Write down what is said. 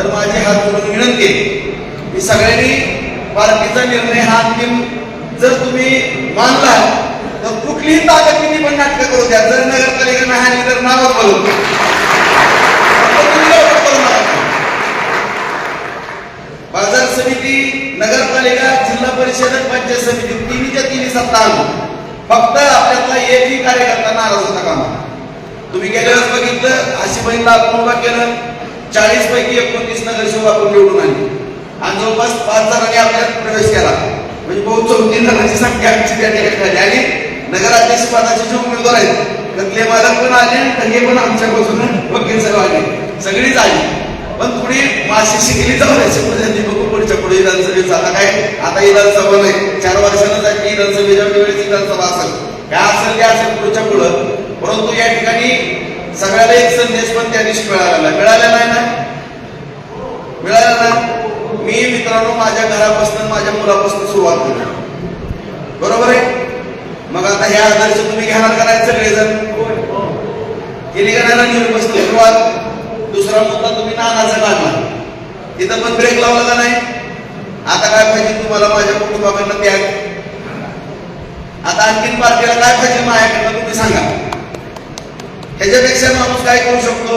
तर माझी हात जोडून विनंती आहे की सगळ्यांनी पार्टीचा निर्णय हा अंतिम जर तुम्ही मानला तर कुठलीही ताकद किती पण नाटकं करू द्या. जर नगरपालिका नाही आली तर नावच बोलू. बाजार समिती नगरपालिका जिल्हा परिषद पंचायत समिती तिन्हीच्या तिन्ही सत्ता आणू फक्त आपल्यातला एकही कार्यकर्ता नाराज होता कामा. तुम्ही गेल्या वेळेस बघितलं आशिबाई आपण उभा केलं. चाळीस पैकी एकोणतीस नगरसेवक आपण निवडून आली. आणि जवळपास पाच जणांनी आपल्यात प्रवेश केला. म्हणजे बहुत चौतीन जणांची संख्या आमची त्या ठिकाणी झाली आणि नगराध्यक्ष पदाचे जे उमेदवार आहेत त्यातले मालक पण आले आणि त्यांनी पण आमच्यापासून वकील सर आले. सगळीच आली. पण थोडी माशी शिकली जाऊ द्यायची म्हणजे बघू पुढच्या पुढे विधानसभेचा आता काय? आता विधानसभा नाही. चार वर्षानं जाईल विधानसभेच्या वेळेस विधानसभा असेल. काय असेल ते असेल पुढच्या पुढं. परंतु या ठिकाणी सगळ्याला एक संदेश पण त्या दिवशी मिळालेला मिळालेला आहे ना? मिळाला ना? मी मित्रांनो माझ्या घरापासून माझ्या मुलापासून सुरुवात केली बरोबर आहे? मग आता हे आदर्श तुम्ही घेणार करायचं सगळेजण? केली का नाही निवडून सुरुवात. दुसरा मुद्दा तुम्ही नानाचा काढला तिथं पण ब्रेक लावला का नाही? आता काय पाहिजे तुम्हाला माझ्या कुटुंबाकडनं त्याग आता आणखीन पार्टीला काय पाहिजे माझ्याकडनं तुम्ही सांगा. त्याच्यापेक्षा माणूस काय करू शकतो?